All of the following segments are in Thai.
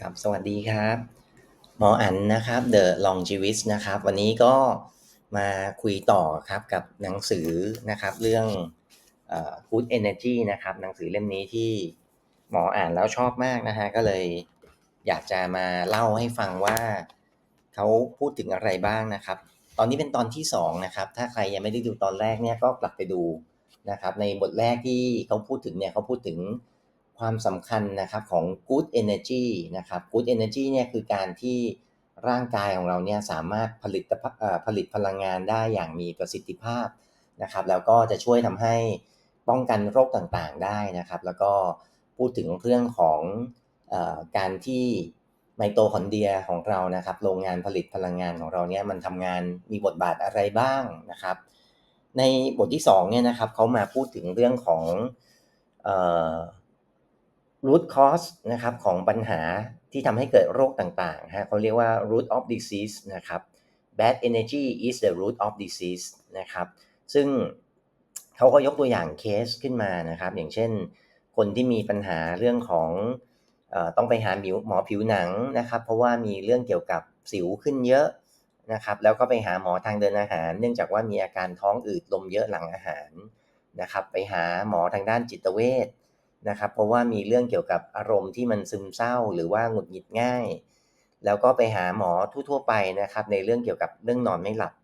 ครับ สวัสดีครับ หมออั๋นนะครับ The Longevist นะครับ วันนี้ก็มาคุยต่อครับกับหนังสือนะครับ เรื่องเอ่อ Good Energy นะครับ หนังสือเล่มนี้ที่หมออ่านแล้วชอบมากนะฮะ ก็เลยอยากจะมาเล่าให้ฟังว่าเขาพูดถึงอะไรบ้างนะครับ ตอนนี้เป็นตอนที่สองนะครับ ถ้าใครยังไม่ได้ดูตอนแรกเนี่ยก็กลับไปดูนะครับ ในบทแรกที่เขาพูดถึงเนี่ยเขาพูดถึง ความสำคัญนะครับของ good energy นะครับ good energy เนี่ยคือการที่ร่างกายของเราเนี่ยสามารถผลิตผลิตพลังงานได้อย่างมีประสิทธิภาพนะครับ แล้วก็จะช่วยทำให้ป้องกันโรคต่างๆได้นะครับ แล้วก็พูดถึงเรื่องของอการที่ไมโตคอนเดรียของเรานะครับ โรงงานผลิตพลังงานของเราเนี่ยมันทำงานมีบทบาทอะไรบ้างนะครับ ในบทที่สองเนี่ยนะครับเขามาพูดถึงเรื่องของ root cause นะครับของปัญหาที่ทำให้เกิดโรคต่างๆฮะเขาเรียกว่า root of disease นะครับ bad energy is the root of disease นะครับซึ่งเขาก็ยกตัวอย่างเคสขึ้นมานะครับ อย่างเช่น คนที่มีปัญหาเรื่องของอต้องไปหาหมอผิวหนังนะครับ เพราะว่ามีเรื่องเกี่ยวกับสิวขึ้นเยอะนะครับ แล้วก็ไปหาหมอทางเดินอาหาร เนื่องจากว่ามีอาการท้องอืดลมเยอะหลังอาหารนะครับ ไปหาหมอทางด้านจิตเวช นะครับ เพราะว่ามีเรื่องเกี่ยวกับอารมณ์ที่มันซึมเศร้าหรือว่าหงุดหงิดง่าย แล้วก็ไปหาหมอทั่วๆไปนะครับ ในเรื่องเกี่ยวกับเรื่องนอนไม่หลับ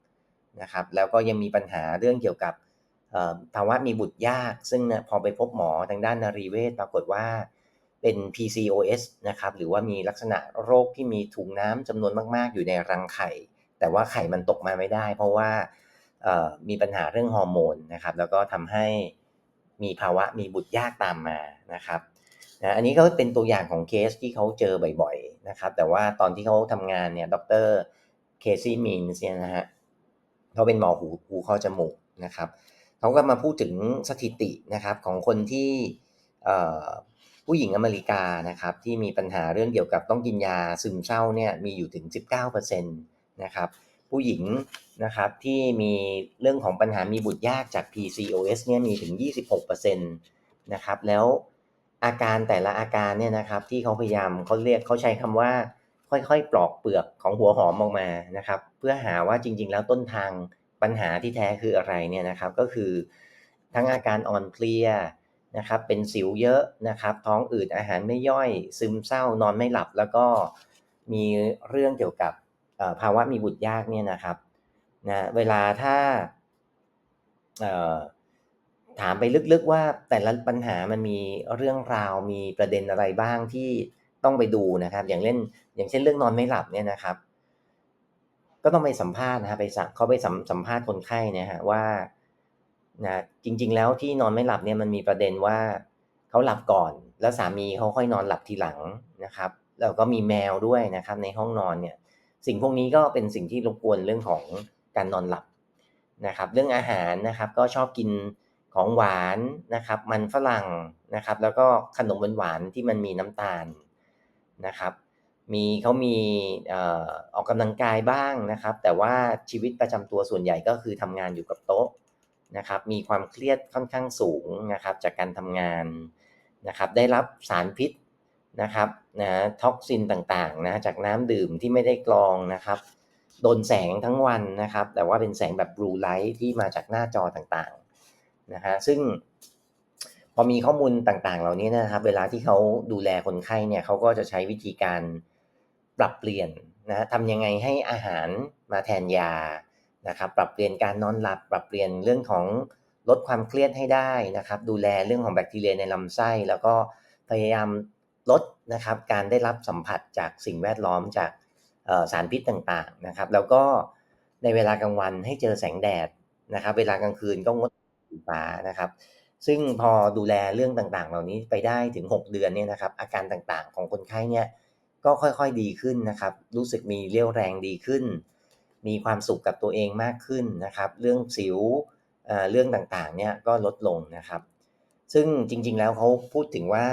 นะครับ แล้วก็ยังมีปัญหาเรื่องเกี่ยวกับภาวะมีบุตรยาก ซึ่งพอไปพบหมอทางด้านนารีเวชปรากฏว่าเป็น PCOS นะครับ หรือว่ามีลักษณะโรคที่มีถุงน้ำจำนวนมาก ๆ อยู่ในรังไข่ แต่ว่าไข่มันตกมาไม่ได้ เพราะว่ามีปัญหาเรื่องฮอร์โมนนะครับ แล้วก็ทำให้ มีภาวะมีบุตรยากตามมานะครับนะอันนี้ก็เป็นตัวอย่างของเคสที่เขาเจอบ่อยๆนะครับ แต่ว่าตอนที่เขาทำงานเนี่ยดรเคซี่มินเนี่ยนะฮะเขาเป็นหมอหูหูคอจมูกนะครับเขาก็มาพูดถึงสถิตินะครับของคนที่ผู้หญิงอเมริกานะครับที่มีปัญหาเรื่องเกี่ยวกับต้องกินยาซึมเศร้าเนี่ยมีอยู่ถึง 19%นะครับ ผู้หญิงนะครับที่มีเรื่องของปัญหามีบุตรยากจาก PCOS เนี่ยมีถึง 26%นะครับแล้วอาการแต่ละอาการเนี่ยนะครับที่เขาพยายามเขาเรียกเขาใช้คำว่าค่อยๆ ปลอกเปลือกของหัวหอมออกมานะครับ เพื่อหาว่าจริง ๆ แล้วต้นทางปัญหาที่แท้คืออะไรเนี่ยนะครับ ก็คือทั้งอาการอ่อนเพลียนะครับ เป็นสิวเยอะนะครับ ท้องอืดอาหารไม่ย่อย ซึมเศร้านอนไม่หลับ แล้วก็มีเรื่องเกี่ยวกับ ภาวะมีบุตรยากเนี่ยนะครับนะเวลาถ้าถามไปลึกๆว่าแต่ละปัญหามันมีเรื่องราวมีประเด็นอะไรบ้างที่ต้องไปดูนะครับ อย่างเล่นอย่างเช่นเรื่องนอนไม่หลับเนี่ยนะครับ ก็ต้องไปสัมภาษณ์นะครับไปเขาไปสัมสัมภาษณ์คนไข้นี่ยฮะว่านะจริง ๆ แล้วที่นอนไม่หลับเนี่ยมันมีประเด็นว่าเขาหลับก่อน แล้วสามีเขาค่อยนอนหลับทีหลังนะครับ แล้วก็มีแมวด้วยนะครับ ในห้องนอนเนี่ย สิ่งพวกนี้ก็เป็นสิ่งที่รบกวนเรื่องของการนอนหลับนะครับ เรื่องอาหารนะครับก็ชอบกินของหวานนะครับ มันฝรั่งนะครับ แล้วก็ขนมหวานๆที่มันมีน้ำตาลนะครับ มีเขามีออกกำลังกายบ้างนะครับ แต่ว่าชีวิตประจำตัวส่วนใหญ่ก็คือทำงานอยู่กับโต๊ะนะครับ มีความเครียดค่อนข้างสูงนะครับ จากการทำงานนะครับ ได้รับสารพิษ นะครับนะท็อกซินต่างๆนะจากน้ำดื่มที่ไม่ได้กรองนะครับโดนแสงทั้งวันนะครับ แต่ว่าเป็นแสงแบบบลูไลท์ที่มาจากหน้าจอต่างๆนะฮะซึ่งพอมีข้อมูลต่างๆ เหล่านี้นะครับ เวลาที่เขาดูแลคนไข้เนี่ยเขาก็จะใช้วิธีการปรับเปลี่ยนนะทำยังไงให้อาหารมาแทนยานะครับ ปรับเปลี่ยนการนอนหลับ ปรับเปลี่ยนเรื่องของลดความเครียดให้ได้นะครับ ดูแลเรื่องของแบคทีเรียในลำไส้ แล้วก็พยายาม ลดนะครับการได้รับสัมผัสจากสิ่งแวดล้อมจากสารพิษต่างๆนะครับ แล้วก็ในเวลากลางวันให้เจอแสงแดดนะครับ เวลากลางคืนก็งดสีฟ้านะครับ ซึ่งพอดูแลเรื่องต่างๆ เหล่านี้ไปได้ถึง 6 เดือนเนี่ยนะครับ อาการต่างๆของคนไข้เนี่ยก็ค่อยๆดีขึ้นนะครับ รู้สึกมีเรี่ยวแรงดีขึ้น มีความสุขกับตัวเองมากขึ้นนะครับ เรื่องสิวเรื่องต่างๆเนี่ยก็ลดลงนะครับ ซึ่งจริงๆแล้วเขาพูดถึงว่า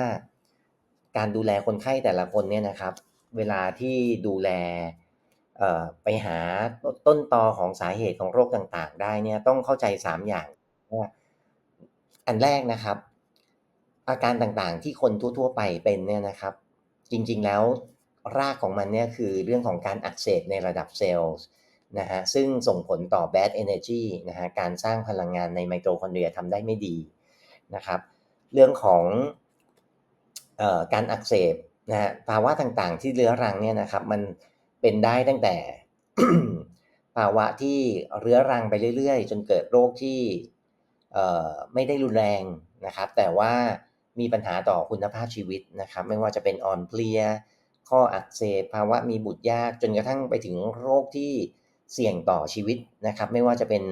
การดูแลคนไข้แต่ละคนเนี่ยนะครับ เวลาที่ดูแลไปหาต้นตอของสาเหตุของโรคต่างๆ ได้เนี่ยต้องเข้าใจ 3 อย่างว่าอันแรกนะครับ อาการต่างๆที่คนทั่วๆไปเป็นเนี่ยนะครับ จริงๆแล้วรากของมันเนี่ยคือเรื่องของการอักเสบในระดับเซลล์นะฮะซึ่งส่งผลต่อ bad energy นะฮะการสร้างพลังงานในไมโตคอนเดรียทำได้ไม่ดีนะครับ เรื่องของ การอักเสบนะฮะภาวะต่างๆ ที่เรื้อรังเนี่ยนะครับ มันเป็นได้ตั้งแต่ ภาวะที่เรื้อรังไปเรื่อยๆ จนเกิดโรคที่ไม่ได้รุนแรงนะครับ แต่ว่ามีปัญหาต่อคุณภาพชีวิตนะครับ ไม่ว่าจะเป็นอ่อนเพลีย ข้ออักเสบภาวะมีบุตรยากจนกระทั่งไปถึงโรคที่เสี่ยงต่อชีวิตนะครับ ไม่ว่าจะเป็น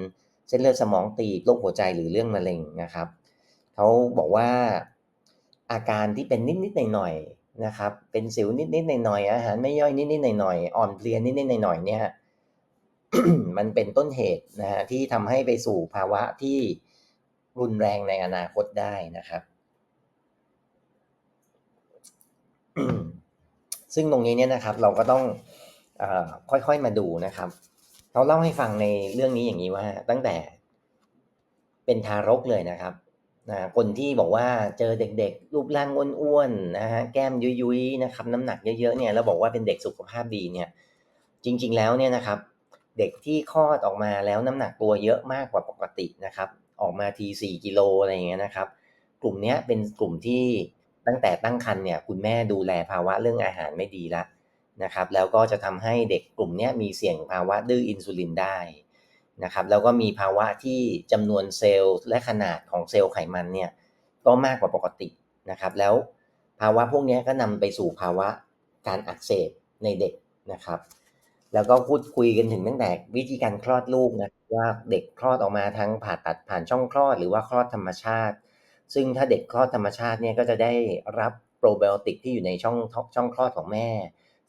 เส้นเลือดสมองตีบโรคหัวใจหรือเรื่องมะเร็งนะครับเขาบอกว่า อาการที่เป็นนิดๆหน่อยๆนะครับ เป็นสิวนิดๆหน่อยๆอาหารไม่ย่อยนิดๆหน่อยๆอ่อนเพลียนิดๆหน่อยๆเนี่ยมันเป็นต้นเหตุนะฮะที่ทำให้ไปสู่ภาวะที่รุนแรงในอนาคตได้นะครับ ซึ่งตรงนี้เนี่ยนะครับ เราก็ต้องอค่อยๆมาดูนะครับเขาเล่าให้ฟังในเรื่องนี้อย่างนี้ว่า ตั้งแต่เป็นทารกเลยนะครับ นะคนที่บอกว่าเจอเด็กๆ รูปร่างอ้วนๆนะฮะแก้มยุ้ยๆนะครับน้ำหนักเยอะๆเนี่ยแล้วบอกว่าเป็นเด็กสุขภาพดีเนี่ยจริงๆแล้วเนี่ยนะครับเด็กที่คลอดออกมาแล้วน้ำหนักตัวเยอะมากกว่าปกตินะครับออกมาที4กิโลอะไรอย่างเงี้ยนะครับ กลุ่มนี้เป็นกลุ่มที่ตั้งแต่ตั้งครรภ์เนี่ยคุณแม่ดูแลภาวะเรื่องอาหารไม่ดีละนะครับแล้วก็จะทำให้เด็กกลุ่มนี้มีเสี่ยงภาวะดื้ออินซูลินได้ นะครับแล้วก็มีภาวะที่จำนวนเซลล์และขนาดของเซลล์ไขมันเนี่ยก็มากกว่าปกตินะครับ แล้วภาวะพวกนี้ก็นำไปสู่ภาวะการอักเสบในเด็กนะครับ แล้วก็พูดคุยกันถึงตั้งแต่วิธีการคลอดลูกนะว่าเด็กคลอดออกมาทั้งผ่าตัดผ่านช่องคลอดหรือว่าคลอดธรรมชาติ ซึ่งถ้าเด็กคลอดธรรมชาติเนี่ยก็จะได้รับโปรไบโอติกที่อยู่ในช่องช่องคลอดของแม่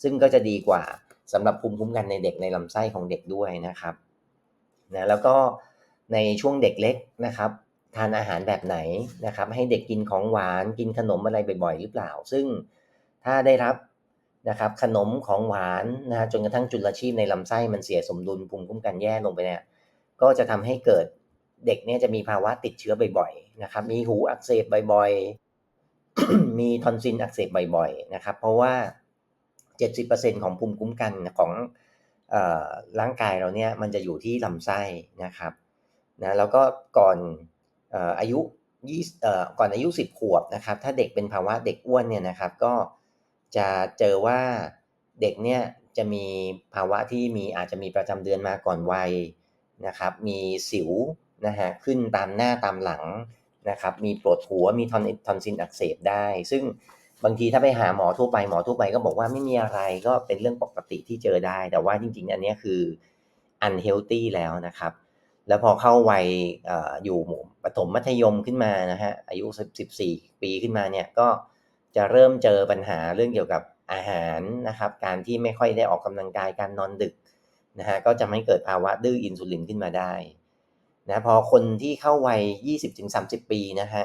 ซึ่งก็จะดีกว่าสำหรับภูมิคุ้มกันในเด็กในลำไส้ของเด็กด้วยนะครับ นะแล้วก็ในช่วงเด็กเล็กนะครับทานอาหารแบบไหนนะครับให้เด็กกินของหวานกินขนมอะไรบ่อยๆ หรือเปล่า ซึ่งถ้าได้รับนะครับขนมของหวานนะจนกระทั่งจุลชีพในลำไส้มันเสียสมดุลภูมิคุ้มกันแย่ลงไปเนี่ยก็จะทำให้เกิดเด็กเนี่ยจะมีภาวะติดเชื้อบ่อยๆนะครับมีหูอักเสบบ่อยๆ มีทอนซิลอักเสบบ่อยๆนะครับเพราะว่า 70%ของภูมิคุ้มกันของ ร่างกายเราเนี่ยมันจะอยู่ที่ลำไส้นะครับนะแล้วก็ก่อนอายุยี่ก่อนอายุ 10 ขวบนะครับ ถ้าเด็กเป็นภาวะเด็กอ้วนเนี่ยนะครับ ก็จะเจอว่าเด็กเนี่ยจะมีภาวะที่มีอาจจะมีประจำเดือนมาก่อนวัยนะครับ มีสิวนะฮะขึ้นตามหน้าตามหลังนะครับ มีปวดหัวมีทอนทอนซินอักเสบได้ ซึ่ง บางทีถ้าไปหาหมอทั่วไปหมอทั่วไปก็บอกว่าไม่มีอะไรก็เป็นเรื่องปกติที่เจอได้ แต่ว่าจริง ๆ อันนี้คือ unhealthy แล้วนะครับ แล้วพอเข้าวัยออยู่ปฐมมัธยมขึ้นมานะฮะอายุ14 ปีขึ้นมาเนี่ยก็จะเริ่มเจอปัญหาเรื่องเกี่ยวกับอาหารนะครับ การที่ไม่ค่อยได้ออกกำลังกายการนอนดึกนะฮะก็จะไม่เกิดภาวะดื้ออินซูลินขึ้นมาได้นะพอคนที่เข้าวัย 20-30 ปีนะฮะ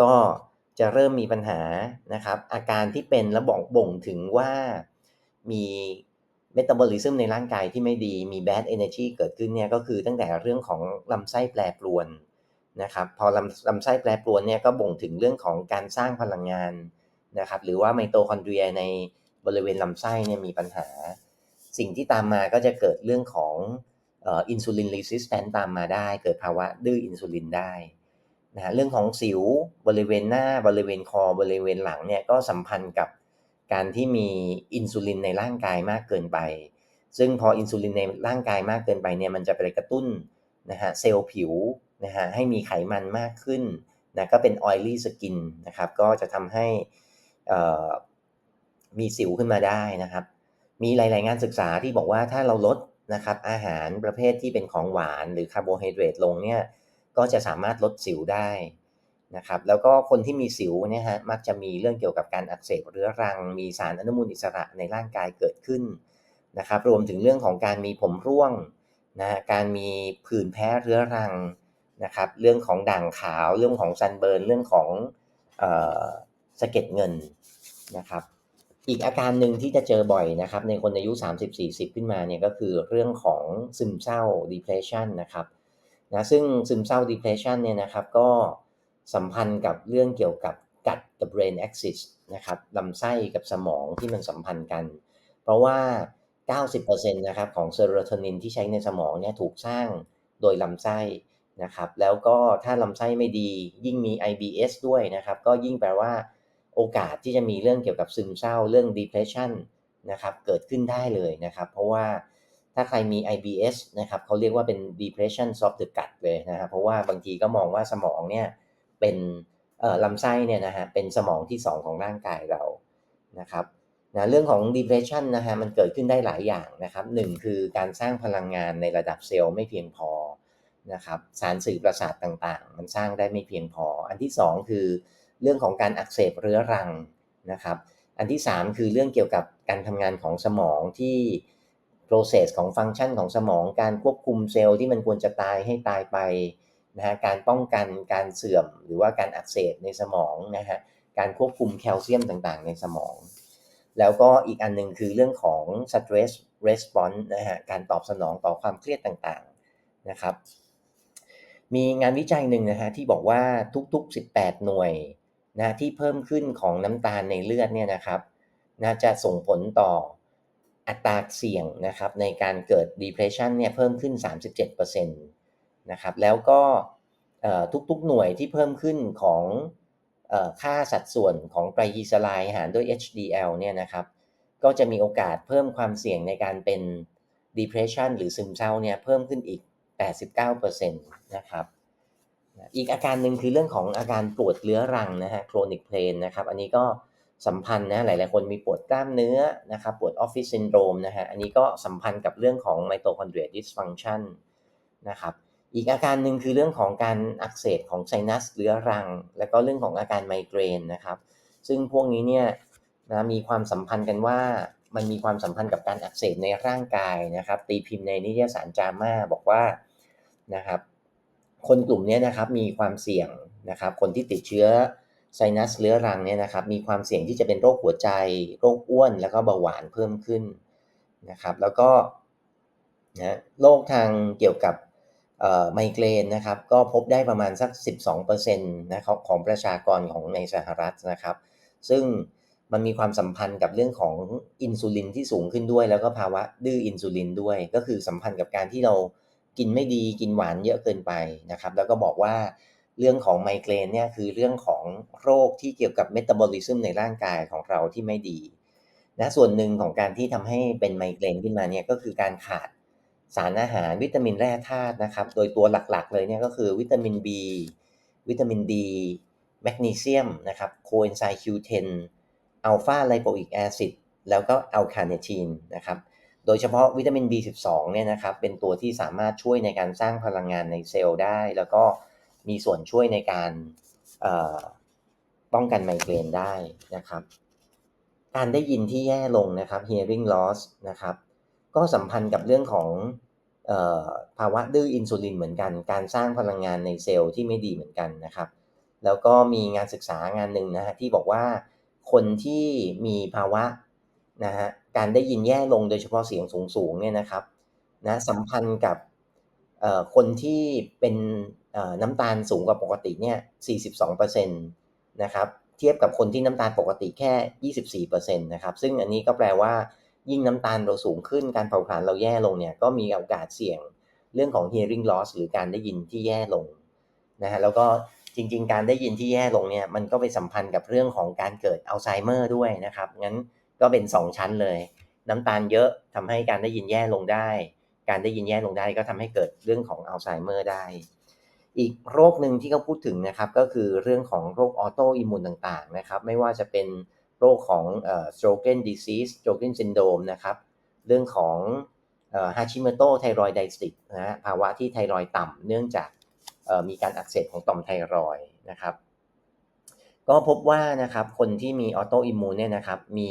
ก็ จะเริ่มมีปัญหานะครับ อาการที่เป็นแล้วบอกบ่งถึงว่ามีเมตาบอลิซึมในร่างกายที่ไม่ดีมีแบดเอเนจีเกิดขึ้นเนี่ยก็คือตั้งแต่เรื่องของลำไส้แปรปรวนนะครับ พอลำลำไส้แปรปรวนเนี่ยก็บ่งถึงเรื่องของการสร้างพลังงานนะครับ หรือว่าไมโตคอนเดรียในบริเวณลำไส้เนี่ยมีปัญหา สิ่งที่ตามมาก็จะเกิดเรื่องของอินซูลินรีสิสแตนตามมาได้ เกิดภาวะดื้ออินซูลินได้ นะเรื่องของสิวบริเวณหน้าบริเวณคอบริเวณหลังเนี่ยก็สัมพันธ์กับการที่มีอินซูลินในร่างกายมากเกินไป ซึ่งพออินซูลินในร่างกายมากเกินไปเนี่ยมันจะไปกระตุ้นนะฮะเซลล์ผิวนะฮะให้มีไขมันมากขึ้นนะก็เป็นออยลี่สกินนะครับก็จะทำให้มีสิวขึ้นมาได้นะครับ มีหลาย ๆ งานศึกษาที่บอกว่าถ้าเราลดนะครับอาหารประเภทที่เป็นของหวานหรือคาร์โบไฮเดรตลงเนี่ย ก็จะสามารถลดสิวได้นะครับแล้วก็คนที่มีสิวเนี่ยฮะมักจะมีเรื่องเกี่ยวกับการอักเสบเรื้อรัง มีสารอนุมูลอิสระในร่างกายเกิดขึ้นนะครับรวมถึงเรื่องของการมีผมร่วงนะการมีผื่นแพ้เรื้อรังนะครับเรื่องของด่างขาวเรื่องของซันเบิร์นเรื่องของสะเก็ดเงินนะครับอีกอาการหนึ่งที่จะเจอบ่อยนะครับในคนอายุ 30-40 ขึ้นมาเนี่ยก็คือเรื่องของซึมเศร้า depression นะครับ นะซึ่งซึมเศร้า depression เนี่ยนะครับก็สัมพันธ์กับเรื่องเกี่ยวกับกัดกับ brain axis นะครับลำไส้กับสมองที่มันสัมพันธ์กัน เพราะว่า 90%นะครับของเซโรโทนินที่ใช้ในสมองเนี่ยถูกสร้างโดยลำไส้นะครับแล้วก็ถ้าลำไส้ไม่ดียิ่งมี IBS ด้วยนะครับก็ยิ่งแปลว่าโอกาสที่จะมีเรื่องเกี่ยวกับซึมเศร้าเรื่อง depression นะครับเกิดขึ้นได้เลยนะครับ เพราะว่า ถ้าใครมี IBS นะครับเขาเรียกว่าเป็น depression of the gut เลยนะครับเพราะว่าบางทีก็มองว่าสมองเนี่ยเป็นลำไส้เนี่ยนะฮะเป็นสมองที่ 2 ของร่างกายเรานะครับนะเรื่องของ depression นะฮะมันเกิดขึ้นได้หลายอย่างนะครับหนึ่งคือการสร้างพลังงานในระดับเซลล์ไม่เพียงพอนะครับสารสื่อประสาทต่างๆ มันสร้างได้ไม่เพียงพอ อันที่ 2 คือเรื่องของการอักเสบเรื้อรังนะครับ อันที่ 3 คือเรื่องเกี่ยวกับการทำงานของสมองที่ process ของฟังก์ชันของสมอง การควบคุมเซลล์ที่มันควรจะตายให้ตายไปนะฮะการป้องกันการเสื่อมหรือว่าการอักเสบในสมองนะฮะการควบคุมแคลเซียมต่างๆ ในสมอง แล้วก็อีกอันนึงคือเรื่องของ stress response นะฮะการตอบสนองต่อความเครียดต่างๆนะครับ มีงานวิจัยหนึ่งนะฮะที่บอกว่าทุกๆ 18 หน่วยนะที่เพิ่มขึ้นของน้ำตาลในเลือดเนี่ยนะครับน่าจะส่งผลต่อ อัตราเสี่ยงนะครับในการเกิด depression เนี่ยเพิ่มขึ้น 37%นะครับแล้วก็ทุกๆหน่วยที่เพิ่มขึ้นของค่าสัดส่วนของไตรกลีเซอไรด์หารด้วย HDL เนี่ยนะครับก็จะมีโอกาสเพิ่มความเสี่ยงในการเป็น depression หรือซึมเศร้าเนี่ยเพิ่มขึ้นอีก 89%นะครับอีกอาการหนึ่งคือเรื่องของอาการปวดเรื้อรังนะฮะ chronic pain นะครับอันนี้ก็ สัมพันธ์นะหลาย ๆ คนมีปวดกล้ามเนื้อนะครับปวดออฟฟิศซินโดรมนะฮะอันนี้ก็สัมพันธ์กับเรื่องของไมโตคอนเดรียดิสฟังชันนะครับอีกอาการหนึ่งคือเรื่องของการอักเสบของไซนัสเรื้อรัง และก็เรื่องของอาการไมเกรนนะครับซึ่งพวกนี้เนี่ยนะมีความสัมพันธ์กันว่ามันมีความสัมพันธ์กับการอักเสบในร่างกายนะครับตีพิมพ์ในนิตยสารจามาบอกว่านะครับคนกลุ่มนี้นะครับมีความเสี่ยงนะครับคนที่ติดเชื้อ ไซนัสเรื้อรังเนี่ยนะครับมีความเสี่ยงที่จะเป็นโรคหัวใจ โรคอ้วน แล้วก็เบาหวานเพิ่มขึ้นนะครับ แล้วก็นะโรคทางเกี่ยวกับไมเกรนนะครับก็พบได้ประมาณสัก 12%นะครับของประชากรของในสหรัฐนะครับ ซึ่งมันมีความสัมพันธ์กับเรื่องของอินซูลินที่สูงขึ้นด้วย แล้วก็ภาวะดื้ออินซูลินด้วย ก็คือสัมพันธ์กับการที่เรากินไม่ดีกินหวานเยอะเกินไปนะครับ แล้วก็บอกว่า เรื่องของไมเกรนเนี่ยคือเรื่องของโรคที่เกี่ยวกับเมตาบอลิซึมในร่างกายของเราที่ไม่ดีนะส่วนหนึ่งของการที่ทำให้เป็นไมเกรนขึ้นมาเนี่ยก็คือการขาดสารอาหารวิตามินแร่ธาตุนะครับ โดยตัวหลักๆ เลยเนี่ยก็คือวิตามิน B วิตามิน D แมกนีเซียมนะครับโคเอนไซม์ Q10 อัลฟาไลโปอิกแอซิดแล้วก็อัลคาเนทีนนะครับโดยเฉพาะวิตามิน B12 เนี่ยนะครับเป็นตัวที่สามารถช่วยในการสร้างพลังงานในเซลล์ได้ แล้วก็ มีส่วนช่วยในการป้องกันไมเกรนได้นะครับ การได้ยินที่แย่ลงนะครับ hearing loss นะครับ ก็สัมพันธ์กับเรื่องของภาวะดื้ออินซูลินเหมือนกัน การสร้างพลังงานในเซลล์ที่ไม่ดีเหมือนกันนะครับ แล้วก็มีงานศึกษางานหนึ่งนะฮะที่บอกว่าคนที่มีภาวะนะฮะการได้ยินแย่ลงโดยเฉพาะเสียงสูงๆเนี่ยนะครับนะสัมพันธ์กับ คนที่เป็นน้ำตาลสูงกว่าปกติเนี่ย42%นะครับเทียบกับคนที่น้ำตาลปกติแค่ 24%นะครับซึ่งอันนี้ก็แปลว่ายิ่งน้ำตาลเราสูงขึ้นการเผาผลาญเราแย่ลงเนี่ยก็มีโอกาสเสี่ยงเรื่องของ hearing loss หรือการได้ยินที่แย่ลงนะฮะแล้วก็จริง ๆ การได้ยินที่แย่ลงเนี่ยมันก็ไปสัมพันธ์กับเรื่องของการเกิดอัลไซเมอร์ด้วยนะครับงั้นก็เป็น 2 ชั้นเลย น้ำตาลเยอะทำให้การได้ยินแย่ลงได้ การได้ยินแย่ลงได้ก็ทำให้เกิดเรื่องของอัลไซเมอร์ได้ อีกโรคหนึ่งที่เขาพูดถึงนะครับก็คือเรื่องของโรคออโตอิมมูนต่างๆนะครับไม่ว่าจะเป็นโรคของเอ่อ Sjögren disease Sjögren syndrome นะครับเรื่องของเอ่อ Hashimoto thyroiditis นะฮะภาวะที่ไทรอยต่ำเนื่องจากเอ่อมีการอักเสบของต่อมไทรอยนะครับ ก็พบว่านะครับคนที่มีออโตอิมมูนเนี่ยนะครับมี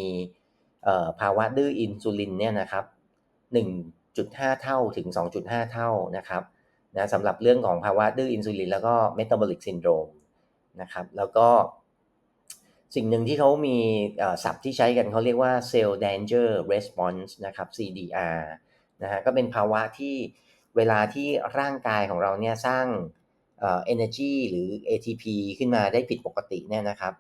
ภาวะดื้ออินซูลินเนี่ยนะครับ 1.5 เท่าถึง 2.5 เท่านะครับนะสำหรับเรื่องของภาวะดื้ออินซูลินแล้วก็เมตาบอลิกซินโดรมนะครับแล้วก็สิ่งหนึ่งที่เขามีศัพท์ที่ใช้กันเขาเรียกว่า cell danger response นะครับ CDR นะฮะก็เป็นภาวะที่เวลาที่ร่างกายของเราเนี่ยสร้างเอ่อ energy หรือ ATP ขึ้นมาได้ผิดปกติเนี่ยนะครับ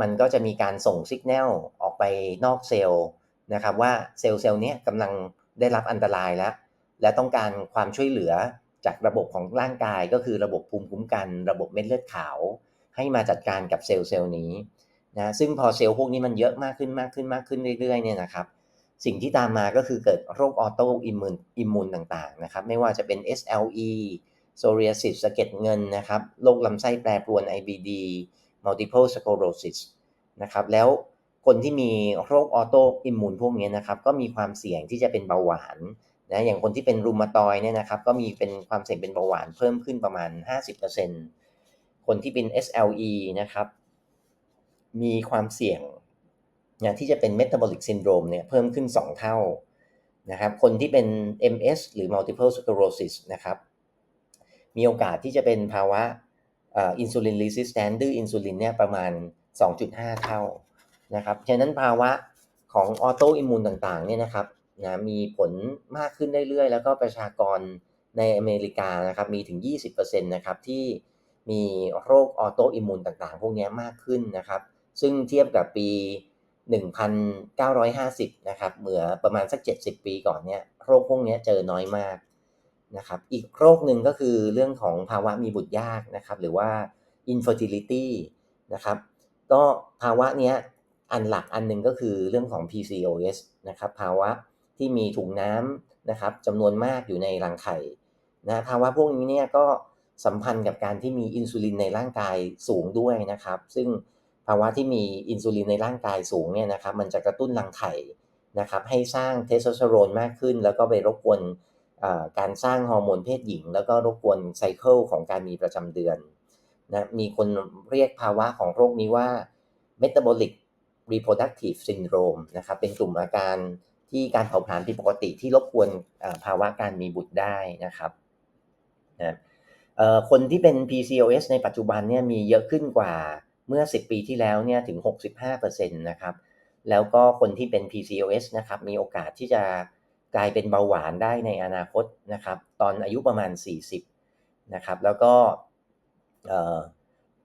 มันก็จะมีการส่งสัญญาณออกไปนอกเซลล์นะครับว่าเซลล์เซลล์เนี้ยกำลัง ได้รับอันตรายแล้ว และต้องการความช่วยเหลือจากระบบของร่างกายก็คือระบบภูมิคุ้มกัน ระบบเม็ดเลือดขาว ให้มาจัดการกับเซลล์เซลล์นี้นะซึ่งพอเซลล์พวกนี้มันเยอะมากขึ้นมากขึ้นมากขึ้นเรื่อยๆเนี่ยนะครับสิ่งที่ตามมาก็คือเกิดโรคออโตอิมมูนอิมมูนต่างๆนะครับไม่ว่าจะเป็น SLE โซเรียซิสสะเก็ดเงินนะครับโรคลำไส้แปรปรวน IBD multiple sclerosis นะครับแล้ว คนที่มีโรคออโตอิมมูนพวกนี้นะครับก็มีความเสี่ยงที่จะเป็นเบาหวานนะอย่างคนที่เป็นรูมาตอยเนี่ยนะครับก็มีเป็นความเสี่ยงเป็นเบาหวานเพิ่มขึ้นประมาณ 50%คนที่เป็น SLE นะครับมีความเสี่ยงนะที่จะเป็น metabolic syndrome เนี่ยเพิ่มขึ้น 2 เท่านะครับคนที่เป็น MS หรือ multiple sclerosis นะครับมีโอกาสที่จะเป็นภาวะอินซูลินรีสิสแตนดื้ออินซูลินเนี่ยประมาณ 2.5 เท่า นะครับฉะนั้นภาวะของออโตอิมมูนต่างๆเนี่ยนะครับนะมีผลมากขึ้นเรื่อยๆ แล้วก็ประชากรในอเมริกานะครับมีถึง 20%นะครับที่มีโรคออโตอิมมูนต่างๆ พวกนี้มากขึ้นนะครับ ซึ่งเทียบกับปี 1950 นะครับเหมือประมาณสัก 70 ปีก่อนเนี่ยโรคพวกนี้เจอน้อยมากนะครับ อีกโรคหนึ่งก็คือเรื่องของภาวะมีบุตรยากนะครับ หรือว่า infertility นะครับ ก็ภาวะเนี้ย อันหลักอันหนึ่งก็คือเรื่องของ PCOS นะครับภาวะที่มีถุงน้ำนะครับจำนวนมากอยู่ในรังไข่นะภาวะพวกนี้เนี่ยก็สัมพันธ์กับการที่มีอินซูลินในร่างกายสูงด้วยนะครับ ซึ่งภาวะที่มีอินซูลินในร่างกายสูงเนี่ยนะครับ มันจะกระตุ้นรังไข่นะครับ ให้สร้างเทสโทสเตอโรนมากขึ้น แล้วก็ไปรบกวนการสร้างฮอร์โมนเพศหญิง แล้วก็รบกวนไซเคิลของการมีประจำเดือนนะมีคนเรียกภาวะของโรคนี้ว่า metabolic reproductive syndrome นะครับเป็นกลุ่มอาการที่การเผาผลาญผิดปกติที่รบกวนภาวะการมีบุตรได้นะครับนะคนที่เป็น PCOS ในปัจจุบันเนี่ยมีเยอะขึ้นกว่าเมื่อ 10 ปีที่แล้วเนี่ยถึง 65%นะครับแล้วก็คนที่เป็น PCOS นะครับมีโอกาสที่จะกลายเป็นเบาหวานได้ในอนาคตนะครับ ตอนอายุประมาณ 40นะครับ แล้วก็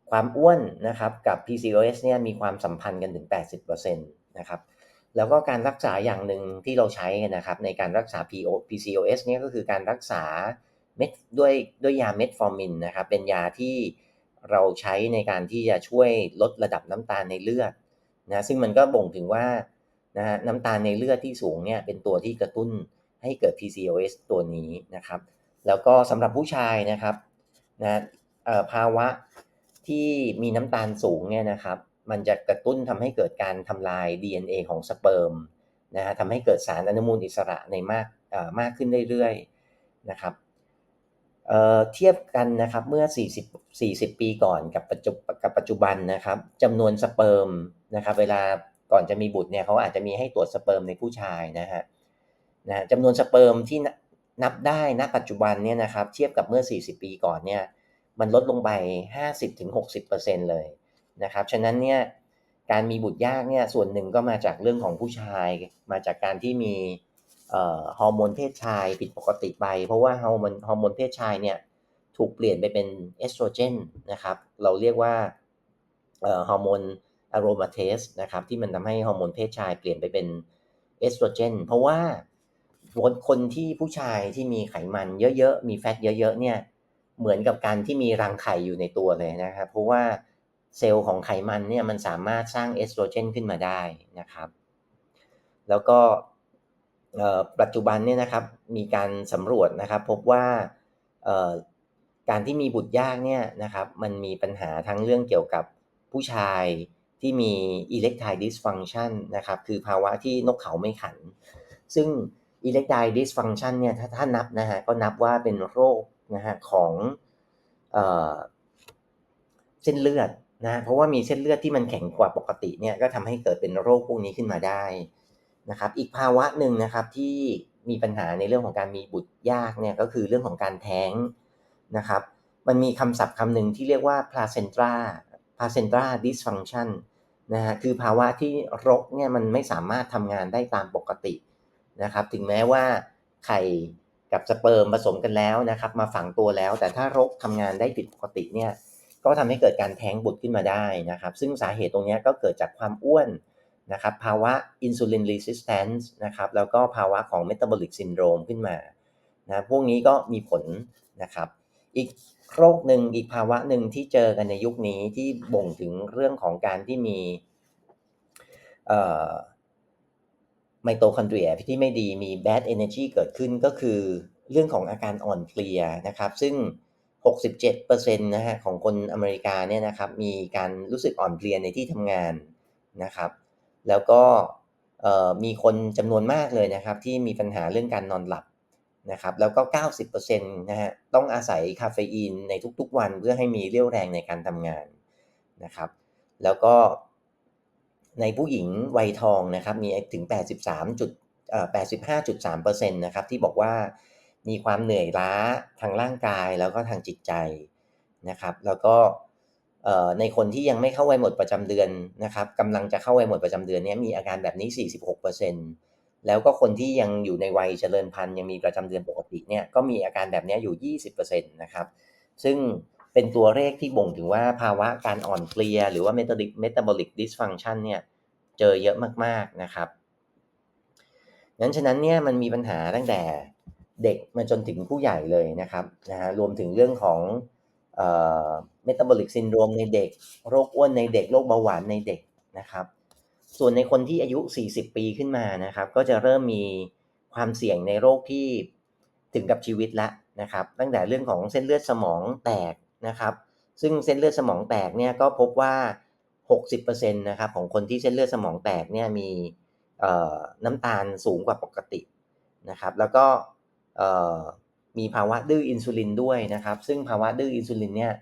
ความอ้วนนะครับกับ PCOS เนี่ยมีความสัมพันธ์กันถึง 80%นะครับแล้วก็การรักษาอย่างหนึ่งที่เราใช้นะครับในการรักษา PCOS เนี่ยก็คือการรักษาเม็ดด้วยด้วยยาเม็ดฟอร์มินนะครับเป็นยาที่เราใช้ในการที่จะช่วยลดระดับน้ำตาลในเลือดนะซึ่งมันก็บ่งถึงว่านะฮะน้ำตาลในเลือดที่สูงเนี่ยเป็นตัวที่กระตุ้นให้เกิด PCOS ตัวนี้นะครับ แล้วก็สำหรับผู้ชายนะครับนะภาวะ ที่มีน้ำตาลสูงเนี่ยนะครับ มันจะกระตุ้นทำให้เกิดการทำลาย DNA ของสเปิร์มนะฮะทำให้เกิดสารอนุมูลอิสระในมากมากขึ้นเรื่อยๆนะครับเเทียบกันนะครับเมื่อ 40 40 ปีก่อนกับปัจจุกับปัจจุบันนะครับจำนวนสเปิร์มนะครับ เวลาก่อนจะมีบุตรเนี่ยเขาอาจจะมีให้ตรวจสเปิร์มในผู้ชายนะฮะนะจำนวนสเปิร์มที่นับได้ณปัจจุบันเนี่ยนะครับ เทียบกับเมื่อ 40 ปีก่อนเนี่ย มันลดลงไป 50-60%เลยนะครับ ฉะนั้นเนี่ยการมีบุตรยากเนี่ยส่วนหนึ่งก็มาจากเรื่องของผู้ชาย มาจากการที่มีฮอร์โมนเพศชายผิดปกติไป เพราะว่าฮอร์โมนฮอร์โมนเพศชายเนี่ยถูกเปลี่ยนไปเป็นเอสโตรเจนนะครับ เราเรียกว่าฮอร์โมนอะโรมาเทสนะครับที่มันทำให้ฮอร์โมนเพศชายเปลี่ยนไปเป็นเอสโตรเจนเพราะว่าคนที่ผู้ชายที่มีไขมันเยอะๆ มีแฟตเยอะๆเนี่ย เหมือนกับการที่มีรังไข่อยู่ในตัวเลยนะครับ เพราะว่าเซลล์ของไขมันเนี่ยมันสามารถสร้างเอสโตรเจนขึ้นมาได้นะครับ แล้วก็ปัจจุบันเนี่ยนะครับมีการสำรวจนะครับพบว่าการที่มีบุตรยากเนี่ยนะครับมันมีปัญหาทั้งเรื่องเกี่ยวกับผู้ชายที่มี erectile dysfunction นะครับ คือภาวะที่นกเขาไม่ขัน ซึ่ง erectile dysfunction เนี่ยถ้าถ้านับนะฮะก็นับว่าเป็นโรค นะฮะของเส้นเลือดนะเพราะว่ามีเส้นเลือดที่มันแข็งกว่าปกติเนี่ยก็ทำให้เกิดเป็นโรคพวกนี้ขึ้นมาได้นะครับ อีกภาวะหนึ่งนะครับที่มีปัญหาในเรื่องของการมีบุตรยากเนี่ยก็คือเรื่องของการแท้งนะครับ มันมีคำศัพท์คำหนึ่งที่เรียกว่า placenta placenta dysfunction นะฮะคือภาวะที่รกเนี่ยมันไม่สามารถทำงานได้ตามปกตินะครับ ถึงแม้ว่าไข่ กับสเปิร์มผสมกันแล้วนะครับ มาฝังตัวแล้ว แต่ถ้ารกทำงานได้ผิดปกติเนี่ยก็ทำให้เกิดการแท้งบุตรขึ้นมาได้นะครับ ซึ่งสาเหตุตรงนี้ก็เกิดจากความอ้วนนะครับ ภาวะ insulin resistance นะครับแล้วก็ภาวะของ metabolic syndrome ขึ้นมานะพวกนี้ก็มีผลนะครับ อีกโรคหนึ่งอีกภาวะหนึ่งที่เจอกันในยุคนี้ที่บ่งถึงเรื่องของการที่มี ไมโตคอนเดรียที่ไม่ดีมี bad energy เกิดขึ้นก็คือเรื่องของอาการอ่อนเพลียนะครับ ซึ่ง 67%นะฮะของคนอเมริกาเนี่ยนะครับมีการรู้สึกอ่อนเพลียในที่ทำงานนะครับ แล้วก็มีคนจำนวนมากเลยนะครับ ที่มีปัญหาเรื่องการนอนหลับนะครับ แล้วก็ 90%นะฮะต้องอาศัยคาเฟอีนในทุกๆวันเพื่อให้มีเรี่ยวแรงในการทำงานนะครับ แล้วก็ ในผู้หญิงวัยทองนะครับมีถึง 83จุดเอ่อ85.3%นะครับที่บอกว่ามีความเหนื่อยล้าทางร่างกายแล้วก็ทางจิตใจนะครับ แล้วก็ในคนที่ยังไม่เข้าวัยหมดประจำเดือนนะครับกำลังจะเข้าวัยหมดประจำเดือนนี้มีอาการแบบนี้ 46%แล้วก็คนที่ยังอยู่ในวัยเจริญพันธุ์ยังมีประจำเดือนปกติเนี่ยก็มีอาการแบบนี้อยู่ 20%นะครับ ซึ่ง เป็นตัวเลขที่บ่งถึงว่าภาวะการอ่อนเพลีย หรือว่า metabolic metabolic dysfunction เนี่ยเจอเยอะมากๆนะครับงั้นฉะนั้นเนี่ยมันมีปัญหาตั้งแต่เด็กมาจนถึงผู้ใหญ่เลยนะครับนะฮะรวมถึงเรื่องของเมตาบอลิกซินโดรมในเด็ก โรคอ้วนในเด็กโรคเบาหวานในเด็กนะครับ ส่วนในคนที่อายุ 40 ปีขึ้นมานะครับ ก็จะเริ่มมีความเสี่ยงในโรคที่ถึงกับชีวิตละนะครับ ตั้งแต่เรื่องของเส้นเลือดสมองแตก นะครับ ซึ่งเส้นเลือดสมองแตกเนี่ยก็พบว่า 60%นะครับของคนที่เส้นเลือดสมองแตกเนี่ยมีน้ำตาลสูงกว่าปกตินะครับ แล้วก็มีภาวะดื้ออินซูลินด้วยนะครับ ซึ่งภาวะดื้ออินซูลินเนี่ย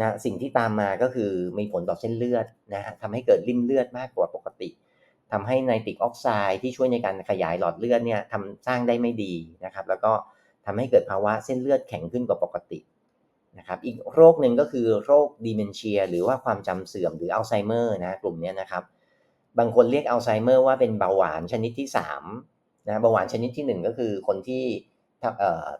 นะสิ่งที่ตามมาก็คือมีผลต่อเส้นเลือดนะฮะทำให้เกิดริ่มเลือดมากกว่าปกติทำให้ไนตริกออกไซด์ที่ช่วยในการขยายหลอดเลือดเนี่ยทำสร้างได้ไม่ดีนะครับ แล้วก็ทำให้เกิดภาวะเส้นเลือดแข็งขึ้นกว่าปกติ นะครับอีกโรคหนึ่งก็คือโรคดีเมนเชีย หรือว่าความจำเสื่อมหรืออัลไซเมอร์นะกลุ่มนี้นะครับ บางคนเรียกอัลไซเมอร์ว่าเป็นเบาหวานชนิดที่3นะเบาหวานชนิดที่ 1 ก็คือคนที่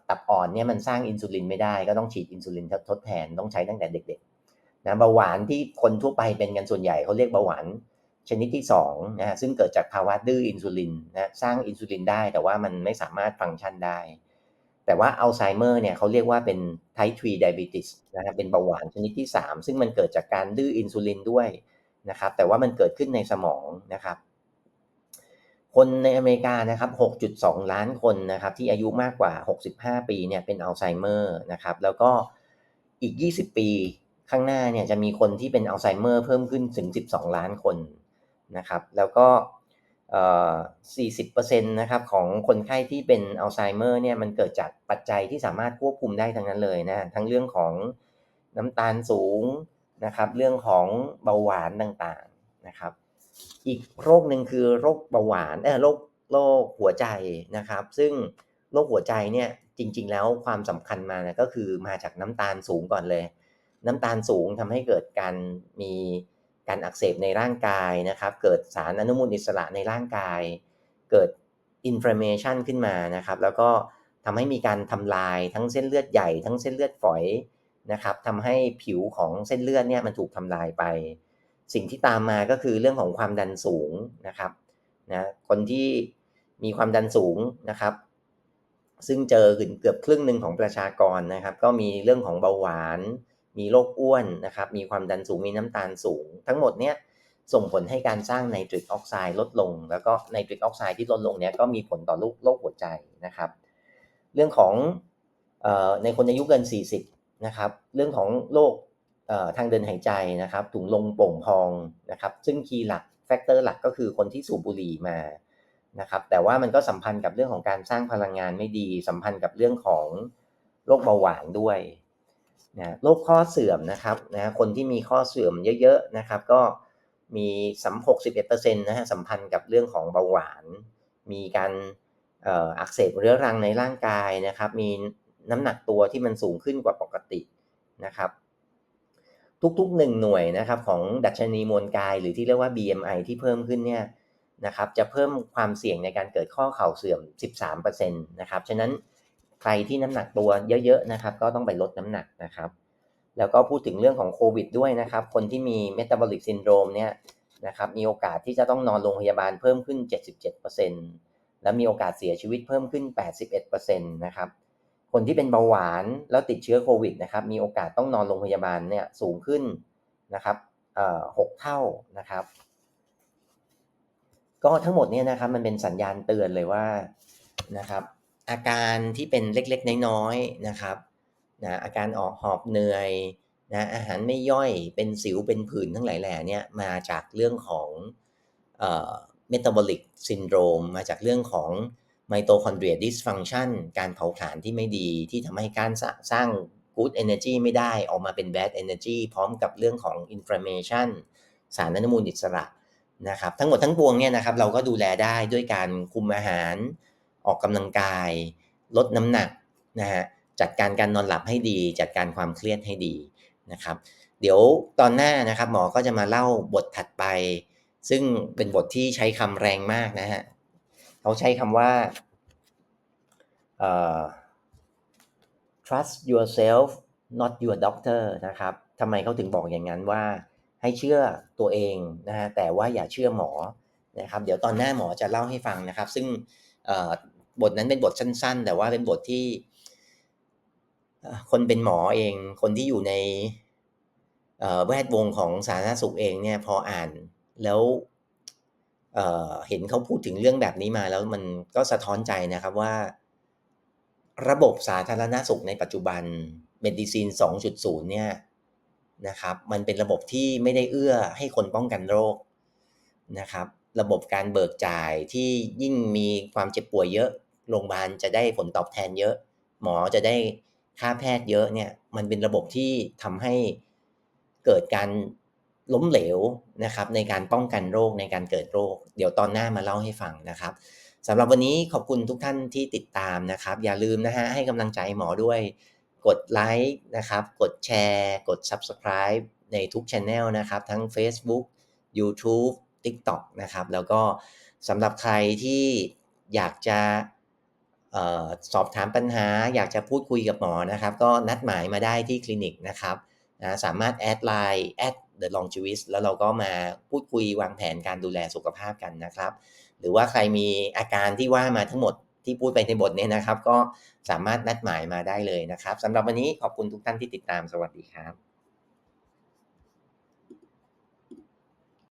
ตับอ่อนเนี่ยมันสร้างอินซูลินไม่ได้ ก็ต้องฉีดอินซูลินทดแทนต้องใช้ตั้งแต่เด็กๆนะเบาหวานที่คนทั่วไปเป็นกันส่วนใหญ่เขาเรียกเบาหวานชนิดที่2นะซึ่งเกิดจากภาวะดื้ออินซูลินนะสร้างอินซูลินได้แต่ว่ามันไม่สามารถฟังก์ชันได้ แต่ว่าอัลไซเมอร์เนี่ยเขาเรียกว่าเป็น type 3 diabetes นะครับเป็นเบาหวานชนิดที่ 3 ซึ่งมันเกิดจากการดื้ออินซูลินด้วยนะครับ แต่ว่ามันเกิดขึ้นในสมองนะครับ คนในอเมริกานะครับ 6.2 ล้านคนนะครับ ที่อายุมากกว่า 65 ปีเนี่ยเป็นอัลไซเมอร์นะครับ แล้วก็อีก 20 ปีข้างหน้าเนี่ยจะมีคนที่เป็นอัลไซเมอร์เพิ่มขึ้นถึง 12 ล้านคนนะครับ แล้วก็ 40%นะครับของคนไข้ที่เป็นอัลไซเมอร์เนี่ยมันเกิดจากปัจจัยที่สามารถควบคุมได้ทั้งนั้นเลยนะทั้งเรื่องของน้ำตาลสูงนะครับเรื่องของเบาหวานต่างๆนะครับ อีกโรคหนึ่งคือโรคเบาหวานเออโรคโรคหัวใจนะครับ ซึ่งโรคหัวใจเนี่ยจริง ๆ แล้วความสำคัญมานะก็คือมาจากน้ำตาลสูงก่อนเลย น้ำตาลสูงทำให้เกิดการมี การอักเสบในร่างกายนะครับ เกิดสารอนุมูลอิสระในร่างกาย เกิดอินฟลามเมชันขึ้นมานะครับ แล้วก็ทำให้มีการทำลายทั้งเส้นเลือดใหญ่ ทั้งเส้นเลือดฝอยนะครับทำให้ผิวของเส้นเลือดเนี่ยมันถูกทำลายไป สิ่งที่ตามมาก็คือเรื่องของความดันสูงนะครับนะคนที่มีความดันสูงนะครับ ซึ่งเจอเกือบครึ่งหนึ่งของประชากรนะครับ ก็มีเรื่องของเบาหวาน มีโรคอ้วนนะครับ มีความดันสูง มีน้ำตาลสูง ทั้งหมดเนี้ยส่งผลให้การสร้างไนตริกออกไซด์ลดลง แล้วก็ไนตริกออกไซด์ที่ลดลงเนี้ยก็มีผลต่อโรคหัวใจนะครับ เรื่องของในคนอายุเกิน 40 นะครับ เรื่องของโรคทางเดินหายใจนะครับ ถุงลมโป่งพองนะครับ ซึ่งคีย์หลักแฟกเตอร์หลักก็คือคนที่สูบบุหรี่มานะครับ แต่ว่ามันก็สัมพันธ์กับเรื่องของการสร้างพลังงานไม่ดี สัมพันธ์กับเรื่องของโรคเบาหวานด้วย นะโรคข้อเสื่อมนะครับนะคนที่มีข้อเสื่อมเยอะๆนะครับ ก็มีสัม61%นต์นะฮะสัมพันธ์กับเรื่องของเบาหวาน มีการอักเสบเรื้อรังในร่างกายนะครับ มีน้ำหนักตัวที่มันสูงขึ้นกว่าปกตินะครับ ทุกๆ1หน่วยนะครับของดัชนีมวลกายหรือที่เรียกว่า BMI ที่เพิ่มขึ้นเนี่ยนะครับ จะเพิ่มความเสี่ยงในการเกิดข้อเข่าเสื่อม 13%นะครับฉะนั้น ใครที่น้ำหนักตัวเยอะๆนะครับ ก็ต้องไปลดน้ำหนักนะครับ แล้วก็พูดถึงเรื่องของโควิดด้วยนะครับ คนที่มีเมตาบอลิกซินโดรมเนี่ยนะครับมีโอกาสที่จะต้องนอนโรงพยาบาลเพิ่มขึ้น 77%และมีโอกาสเสียชีวิตเพิ่มขึ้น 81%นะครับคนที่เป็นเบาหวานแล้วติดเชื้อโควิดนะครับมีโอกาสต้องนอนโรงพยาบาลเนี่ยสูงขึ้นนะครับเอ่อหกเท่านะครับ ก็ทั้งหมดเนี่ยนะครับมันเป็นสัญญาณเตือนเลยว่านะครับ อาการที่เป็นเล็กๆ น้อยๆนะครับนะอาการออกหอบเหนื่อยนะอาหารไม่ย่อยเป็นสิวเป็นผื่นทั้งหลายแหล่เนี่ยมาจากเรื่องของเอ่อ metabolic syndrome มาจากเรื่องของ mitochondria dysfunction การเผาผลาญที่ไม่ดีที่ทำให้การสร้าง good energy ไม่ได้ออกมาเป็น bad energy พร้อมกับเรื่องของ inflammation สารอนุมูลอิสระนะครับ ทั้งหมดทั้งปวงเนี่ยนะครับเราก็ดูแลได้ด้วยการคุมอาหาร ออกกำลังกาย ลดน้ำหนักนะฮะจัดการการนอนหลับให้ดี จัดการความเครียดให้ดีนะครับ เดี๋ยวตอนหน้านะครับหมอก็จะมาเล่าบทถัดไป ซึ่งเป็นบทที่ใช้คำแรงมากนะฮะเขาใช้คำว่า trust yourself not your doctor นะครับทำไมเขาถึงบอกอย่างนั้นว่าให้เชื่อตัวเองนะฮะแต่ว่าอย่าเชื่อหมอนะครับ เดี๋ยวตอนหน้าหมอจะเล่าให้ฟังนะครับ ซึ่ง บทนั้นเป็นบทสั้น ๆ แต่ว่าเป็นบทที่คนเป็นหมอเอง คนที่อยู่ในแวดวงของสาธารณสุขเองเนี่ยพออ่านแล้วเเห็นเขาพูดถึงเรื่องแบบนี้มาแล้วมันก็สะท้อนใจนะครับว่า ระบบสาธารณสุขในปัจจุบัน Medicine 2.0 เนี่ยนะครับ มันเป็นระบบที่ไม่ได้เอื้อให้คนป้องกันโรคนะครับ ระบบการเบิกจ่ายที่ยิ่งมีความเจ็บป่วยเยอะ โรงพยาบาลจะได้ผลตอบแทนเยอะ หมอจะได้ค่าแพทย์เยอะเนี่ย มันเป็นระบบที่ทำให้เกิดการล้มเหลวนะครับ ในการป้องกันโรคในการเกิดโรค เดี๋ยวตอนหน้ามาเล่าให้ฟังนะครับสำหรับวันนี้ขอบคุณทุกท่านที่ติดตามนะครับ อย่าลืมนะฮะให้กำลังใจหมอด้วย กดไลค์นะครับ กดแชร์ กด Subscribe ในทุก Channel นะครับ ทั้ง Facebook YouTube TikTok นะครับ แล้วก็สำหรับใครที่อยากจะ สอบถามปัญหาอยากจะพูดคุยกับหมอนะครับ ก็นัดหมายมาได้ที่คลินิกนะครับนะสามารถแอดไลน์แอด The Longevist แล้วเราก็มาพูดคุยวางแผนการดูแลสุขภาพกันนะครับ หรือว่าใครมีอาการที่ว่ามาทั้งหมดที่พูดไปในบทนี้นะครับ ก็สามารถนัดหมายมาได้เลยนะครับสำหรับวันนี้ขอบคุณทุกท่านที่ติดตามสวัสดีครับ